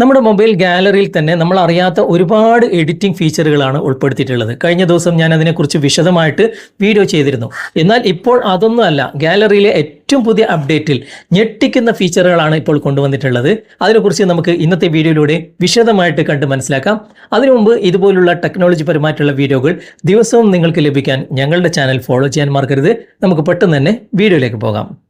നമ്മുടെ മൊബൈൽ ഗാലറിയിൽ തന്നെ നമ്മൾ അറിയാത്ത ഒരുപാട് എഡിറ്റിംഗ് ഫീച്ചറുകളാണ് ഉൾപ്പെടുത്തിയിട്ടുള്ളത്. കഴിഞ്ഞ ദിവസം ഞാൻ അതിനെക്കുറിച്ച് വിശദമായിട്ട് വീഡിയോ ചെയ്തിരുന്നു. എന്നാൽ ഇപ്പോൾ അതൊന്നും അല്ല. ഗാലറിയിലെ ഏറ്റവും പുതിയ അപ്ഡേറ്റിൽ ഞെട്ടിക്കുന്ന ഫീച്ചറുകളാണ് ഇപ്പോൾ കൊണ്ടുവന്നിട്ടുള്ളത്. അതിനെക്കുറിച്ച് നമുക്ക് ഇന്നത്തെ വീഡിയോയിലൂടെ വിശദമായിട്ട് കണ്ട് മനസ്സിലാക്കാം. അതിനു മുമ്പ് ഇതുപോലുള്ള ടെക്നോളജി പരമായിട്ടുള്ള വീഡിയോകൾ ദിവസവും നിങ്ങൾക്ക് ലഭിക്കാൻ ഞങ്ങളുടെ ചാനൽ ഫോളോ ചെയ്യാൻ മറക്കരുത്. നമുക്ക് പെട്ടെന്ന് തന്നെ വീഡിയോയിലേക്ക് പോകാം.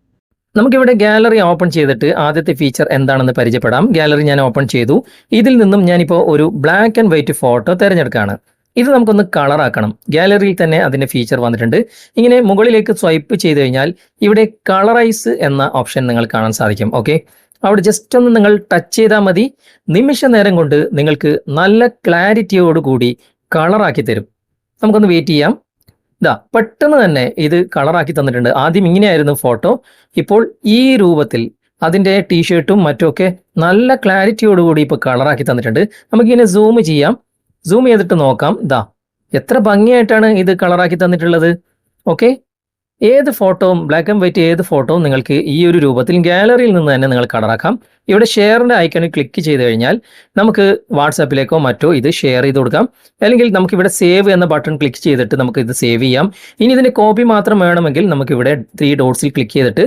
നമുക്കിവിടെ ഗാലറി ഓപ്പൺ ചെയ്തിട്ട് ആദ്യത്തെ ഫീച്ചർ എന്താണെന്ന് പരിചയപ്പെടാം. ഗാലറി ഞാൻ ഓപ്പൺ ചെയ്തു. ഇതിൽ നിന്നും ഞാനിപ്പോൾ ഒരു ബ്ലാക്ക് ആൻഡ് വൈറ്റ് ഫോട്ടോ തിരഞ്ഞെടുക്കുകയാണ് ഇത് നമുക്കൊന്ന് കളറാക്കണം ഗാലറിയിൽ തന്നെ അതിന്റെ ഫീച്ചർ വന്നിട്ടുണ്ട്. ഇങ്ങനെ മുകളിലേക്ക് സ്വൈപ്പ് ചെയ്ത് കഴിഞ്ഞാൽ ഇവിടെ കളറൈസ് എന്ന ഓപ്ഷൻ നിങ്ങൾ കാണാൻ സാധിക്കും. ഓക്കെ അവിടെ ജസ്റ്റ് ഒന്ന് നിങ്ങൾ ടച്ച് ചെയ്താൽ മതി. നിമിഷ നേരം കൊണ്ട് നിങ്ങൾക്ക് നല്ല ക്ലാരിറ്റിയോടുകൂടി കളറാക്കി തരും. നമുക്കൊന്ന് വെയിറ്റ് ചെയ്യാം. ഇതാ പെട്ടെന്ന് തന്നെ ഇത് കളറാക്കി തന്നിട്ടുണ്ട്. ആദ്യം ഇങ്ങനെയായിരുന്നു ഫോട്ടോ. ഇപ്പോൾ ഈ രൂപത്തിൽ അതിന്റെ ടീഷർട്ടും മറ്റുമൊക്കെ നല്ല ക്ലാരിറ്റിയോടുകൂടി ഇപ്പോൾ കളറാക്കി തന്നിട്ടുണ്ട്. നമുക്കിങ്ങനെ സൂം ചെയ്യാം. സൂം ചെയ്തിട്ട് നോക്കാം. ഇതാ എത്ര ഭംഗിയായിട്ടാണ് ഇത് കളറാക്കി തന്നിട്ടുള്ളത്. ഓക്കെ? ഏത് ഫോട്ടോവും ബ്ലാക്ക് ആൻഡ് വൈറ്റ് ഏത് ഫോട്ടോവും നിങ്ങൾക്ക് ഈ ഒരു രൂപത്തിൽ ഗാലറിയിൽ നിന്ന് തന്നെ നിങ്ങൾ കളറാക്കാം ഇവിടെ ഷെയറിന്റെ ഐക്കണിൽ ക്ലിക്ക് ചെയ്ത് കഴിഞ്ഞാൽ നമുക്ക് വാട്സാപ്പിലേക്കോ മറ്റോ ഇത് ഷെയർ ചെയ്ത് കൊടുക്കാം. അല്ലെങ്കിൽ നമുക്ക് ഇവിടെ സേവ് എന്ന ബട്ടൺ ക്ലിക്ക് ചെയ്തിട്ട് നമുക്ക് ഇത് സേവ് ചെയ്യാം. ഇനി ഇതിന്റെ കോപ്പി മാത്രം വേണമെങ്കിൽ നമുക്ക് ഇവിടെ ത്രീ ഡോട്ട്സിൽ ക്ലിക്ക് ചെയ്തിട്ട്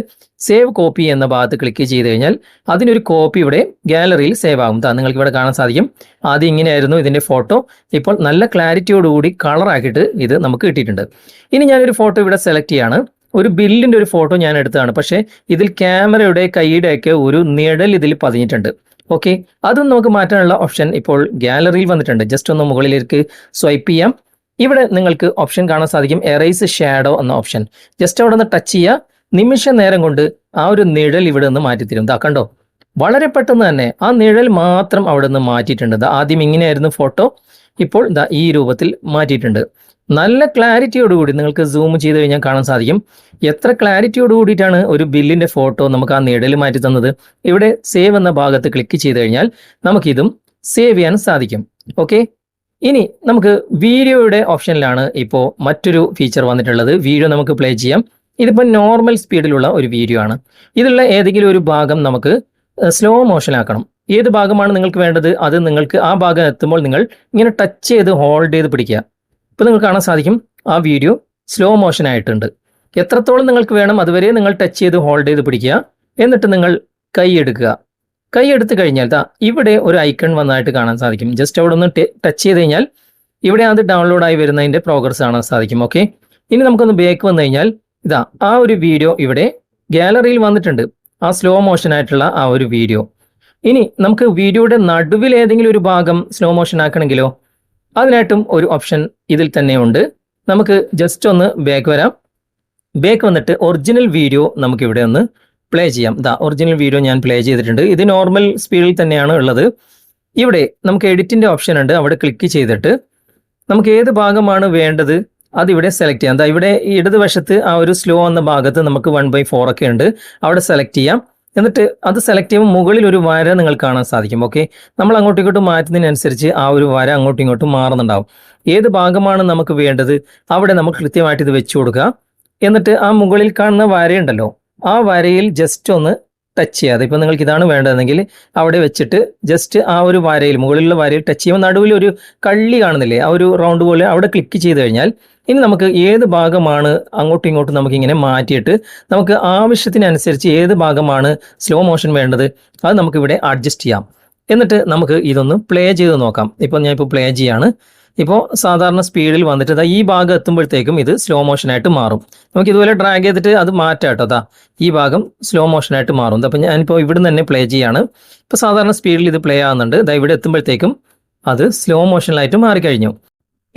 സേവ് കോപ്പി എന്ന ഭാഗത്ത് ക്ലിക്ക് ചെയ്ത് കഴിഞ്ഞാൽ അതിനൊരു കോപ്പി ഇവിടെ ഗാലറിയിൽ സേവ് ആകും. താ നിങ്ങൾക്ക് ഇവിടെ കാണാൻ സാധിക്കും. ആദ്യം ഇങ്ങനെയായിരുന്നു ഇതിന്റെ ഫോട്ടോ ഇപ്പോൾ നല്ല ക്ലാരിറ്റിയോടുകൂടി കളറാക്കിയിട്ട് ഇത് നമുക്ക് കിട്ടിയിട്ടുണ്ട്. ഇനി ഞാനൊരു ഫോട്ടോ ഇവിടെ സെലക്ട് ചെയ്യാണ്. ഒരു ബില്ലിന്റെ ഒരു ഫോട്ടോ ഞാൻ എടുത്തതാണ്. പക്ഷേ ഇതിൽ ക്യാമറയുടെ കൈയുടെയൊക്കെ ഒരു നിഴൽ ഇതിൽ പതിഞ്ഞിട്ടുണ്ട്. ഓക്കെ അതും നമുക്ക് മാറ്റാനുള്ള ഓപ്ഷൻ ഇപ്പോൾ ഗാലറിയിൽ വന്നിട്ടുണ്ട്. ജസ്റ്റ് ഒന്ന് മുകളിലേക്ക് സ്വൈപ്പ് ചെയ്യാം. ഇവിടെ നിങ്ങൾക്ക് ഓപ്ഷൻ കാണാൻ സാധിക്കും. എറൈസ് ഷാഡോ എന്ന ഓപ്ഷൻ ജസ്റ്റ് അവിടെ നിന്ന് ടച്ച് ചെയ്യുക. നിമിഷ നേരം കൊണ്ട് ആ ഒരു നിഴൽ ഇവിടെ നിന്ന് മാറ്റിത്തരും. ഇതാ കണ്ടോ? വളരെ പെട്ടെന്ന് തന്നെ ആ നിഴൽ മാത്രം അവിടെ നിന്ന് മാറ്റിയിട്ടുണ്ട്. ആദ്യം ഇങ്ങനെയായിരുന്നു ഫോട്ടോ. ഇപ്പോൾ ഇതാ ഈ രൂപത്തിൽ മാറ്റിയിട്ടുണ്ട്. നല്ല ക്ലാരിറ്റിയോടുകൂടി നിങ്ങൾക്ക് സൂം ചെയ്ത് കഴിഞ്ഞാൽ കാണാൻ സാധിക്കും. എത്ര ക്ലാരിറ്റിയോട് കൂടിയിട്ടാണ് ഒരു ബില്ലിന്റെ ഫോട്ടോ നമുക്ക് ആ നിഴൽ മാറ്റി തന്നത്? ഇവിടെ സേവ് എന്ന ഭാഗത്ത് ക്ലിക്ക് ചെയ്ത് കഴിഞ്ഞാൽ നമുക്കിതും സേവ് ചെയ്യാൻ സാധിക്കും. ഓക്കെ? ഇനി നമുക്ക് വീഡിയോയുടെ ഓപ്ഷനിലാണ് ഇപ്പോൾ മറ്റൊരു ഫീച്ചർ വന്നിട്ടുള്ളത്. വീഡിയോ നമുക്ക് പ്ലേ ചെയ്യാം. ഇതിപ്പോൾ നോർമൽ സ്പീഡിലുള്ള ഒരു വീഡിയോ ആണ്. ഇതിലുള്ള ഏതെങ്കിലും ഒരു ഭാഗം നമുക്ക് സ്ലോ മോഷനാക്കണം ഏത് ഭാഗമാണ് നിങ്ങൾക്ക് വേണ്ടത്? അത് നിങ്ങൾക്ക് ആ ഭാഗം എത്തുമ്പോൾ നിങ്ങൾ ഇങ്ങനെ ടച്ച് ചെയ്ത് ഹോൾഡ് ചെയ്ത് പിടിക്കുക. ഇപ്പോൾ നിങ്ങൾക്ക് കാണാൻ സാധിക്കും ആ വീഡിയോ സ്ലോ മോഷൻ ആയിട്ടുണ്ട്. എത്രത്തോളം നിങ്ങൾക്ക് വേണം അതുവരെ നിങ്ങൾ ടച്ച് ചെയ്ത് ഹോൾഡ് ചെയ്ത് പിടിക്കുക. എന്നിട്ട് നിങ്ങൾ കൈ എടുക്കുക. കൈ എടുത്തു കഴിഞ്ഞാൽ ദാ ഇവിടെ ഒരു ഐക്കൺ വന്നതായിട്ട് കാണാൻ സാധിക്കും. ജസ്റ്റ് അവിടെ ഒന്ന് ടച്ച് ചെയ്ത് കഴിഞ്ഞാൽ ഇവിടെ അത് ഡൗൺലോഡായി വരുന്നതിന്റെ പ്രോഗ്രസ് കാണാൻ സാധിക്കും. ഓക്കെ ഇനി നമുക്കൊന്ന് ബേക്ക് വന്നു കഴിഞ്ഞാൽ ഇതാ ആ ഒരു വീഡിയോ ഇവിടെ ഗാലറിയിൽ വന്നിട്ടുണ്ട്. ആ സ്ലോ മോഷൻ ആയിട്ടുള്ള ആ ഒരു വീഡിയോ ഇനി നമുക്ക് വീഡിയോയുടെ നടുവിൽ ഏതെങ്കിലും ഒരു ഭാഗം സ്ലോ മോഷൻ ആക്കണമെങ്കിലോ അതിനായിട്ടും ഒരു ഓപ്ഷൻ ഇതിൽ തന്നെ ഉണ്ട്. നമുക്ക് ജസ്റ്റ് ഒന്ന് ബാക്ക് വരാം. ബാക്ക് വന്നിട്ട് ഒറിജിനൽ വീഡിയോ നമുക്ക് ഇവിടെ ഒന്ന് പ്ലേ ചെയ്യാം. ദാ ഒറിജിനൽ വീഡിയോ ഞാൻ പ്ലേ ചെയ്തിട്ടുണ്ട്. ഇത് നോർമൽ സ്പീഡിൽ തന്നെയാണ് ഉള്ളത്. ഇവിടെ നമുക്ക് എഡിറ്റിന്റെ ഓപ്ഷൻ ഉണ്ട്. അവിടെ ക്ലിക്ക് ചെയ്തിട്ട് നമുക്ക് ഏത് ഭാഗമാണ് വേണ്ടത്? അതിവിടെ സെലക്ട് ചെയ്യാം. ഇവിടെ ഇടതുവശത്ത് ആ ഒരു സ്ലോ എന്ന ഭാഗത്ത് നമുക്ക് വൺ ബൈ ഫോർ ഒക്കെ ഉണ്ട്. അവിടെ സെലക്ട് ചെയ്യാം. എന്നിട്ട് അത് സെലക്ട് ചെയ്യുമ്പോൾ മുകളിൽ ഒരു വര നിങ്ങൾ കാണാൻ സാധിക്കും. ഓക്കെ നമ്മൾ അങ്ങോട്ടും ഇങ്ങോട്ടും മാറ്റുന്നതിനനുസരിച്ച് ആ ഒരു വര അങ്ങോട്ടും ഇങ്ങോട്ടും മാറുന്നുണ്ടാവും. ഏത് ഭാഗമാണ് നമുക്ക് വേണ്ടത്? അവിടെ നമുക്ക് കൃത്യമായിട്ട് ഇത് വെച്ചു കൊടുക്കുക എന്നിട്ട് ആ മുകളിൽ കാണുന്ന വരയുണ്ടല്ലോ. ആ വരയിൽ ജസ്റ്റ് ഒന്ന് ടച്ച് ചെയ്യാതെ ഇപ്പം നിങ്ങൾക്ക് ഇതാണ് വേണ്ടതെങ്കിൽ അവിടെ വെച്ചിട്ട് ജസ്റ്റ് ആ ഒരു വരയിൽ മുകളിലുള്ള വരയിൽ ടച്ച് ചെയ്യുമ്പോൾ നടുവിൽ ഒരു കള്ളി കാണുന്നില്ലേ ആ ഒരു റൗണ്ട് പോലെ അവിടെ ക്ലിക്ക് ചെയ്ത് കഴിഞ്ഞാൽ ഇനി നമുക്ക് ഏത് ഭാഗമാണ് അങ്ങോട്ടും ഇങ്ങോട്ടും നമുക്ക് ഇങ്ങനെ മാറ്റിയിട്ട് നമുക്ക് ആവശ്യത്തിനനുസരിച്ച് ഏത് ഭാഗമാണ് സ്ലോ മോഷൻ വേണ്ടത് അത് നമുക്കിവിടെ അഡ്ജസ്റ്റ് ചെയ്യാം. എന്നിട്ട് നമുക്ക് ഇതൊന്ന് പ്ലേ ചെയ്ത് നോക്കാം. ഇപ്പോൾ ഞാൻ ഇപ്പോൾ പ്ലേ ചെയ്യാണ്. ഇപ്പോൾ സാധാരണ സ്പീഡിൽ വന്നിട്ട് ഈ ഭാഗം എത്തുമ്പോഴത്തേക്കും ഇത് സ്ലോ മോഷനായിട്ട് മാറും. നമുക്ക് ഇതുപോലെ ഡ്രാഗ് ചെയ്തിട്ട് അത് മാറ്റാം കേട്ടോ. ഈ ഭാഗം സ്ലോ മോഷനായിട്ട് മാറും. അപ്പോൾ ഞാനിപ്പോൾ ഇവിടുന്ന് തന്നെ പ്ലേ ചെയ്യാണ്. ഇപ്പോൾ സാധാരണ സ്പീഡിൽ ഇത് പ്ലേ ആകുന്നുണ്ട് ഇതാ ഇവിടെ എത്തുമ്പോഴത്തേക്കും അത് സ്ലോ മോഷനിലായിട്ട് മാറിക്കഴിഞ്ഞു.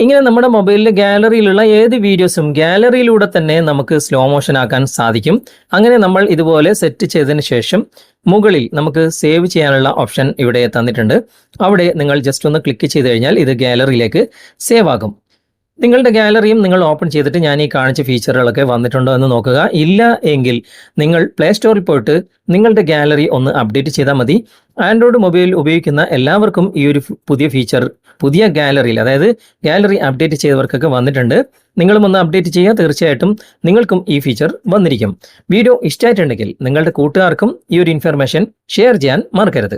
ഇങ്ങനെ നമ്മുടെ മൊബൈലിലെ ഗാലറിയിലുള്ള ഏത് വീഡിയോസും ഗാലറിയിലൂടെ തന്നെ നമുക്ക് സ്ലോ മോഷൻ ആക്കാൻ സാധിക്കും. അങ്ങനെ നമ്മൾ ഇതുപോലെ സെറ്റ് ചെയ്തതിന് ശേഷം മുകളിൽ നമുക്ക് സേവ് ചെയ്യാനുള്ള ഓപ്ഷൻ ഇവിടെ തന്നിട്ടുണ്ട്. അവിടെ നിങ്ങൾ ജസ്റ്റ് ഒന്ന് ക്ലിക്ക് ചെയ്ത് കഴിഞ്ഞാൽ ഇത് ഗാലറിയിലേക്ക് സേവ് ആകും. നിങ്ങളുടെ ഗാലറിയും നിങ്ങൾ ഓപ്പൺ ചെയ്തിട്ട് ഞാൻ ഈ കാണിച്ച ഫീച്ചറുകളൊക്കെ വന്നിട്ടുണ്ടോ എന്ന് നോക്കുക. ഇല്ല എങ്കിൽ നിങ്ങൾ പ്ലേ സ്റ്റോറിൽ പോയിട്ട് നിങ്ങളുടെ ഗാലറി ഒന്ന് അപ്ഡേറ്റ് ചെയ്താൽ മതി. ആൻഡ്രോയിഡ് മൊബൈൽ ഉപയോഗിക്കുന്ന എല്ലാവർക്കും ഈ ഒരു പുതിയ ഫീച്ചർ പുതിയ ഗാലറിയിൽ അതായത് ഗാലറി അപ്ഡേറ്റ് ചെയ്തവർക്കൊക്കെ വന്നിട്ടുണ്ട്. നിങ്ങളും ഒന്ന് അപ്ഡേറ്റ് ചെയ്യുക. തീർച്ചയായിട്ടും നിങ്ങൾക്കും ഈ ഫീച്ചർ വന്നിരിക്കും. വീഡിയോ ഇഷ്ടമായിട്ടുണ്ടെങ്കിൽ നിങ്ങളുടെ കൂട്ടുകാർക്കും ഈ ഒരു ഇൻഫർമേഷൻ ഷെയർ ചെയ്യാൻ മറക്കരുത്.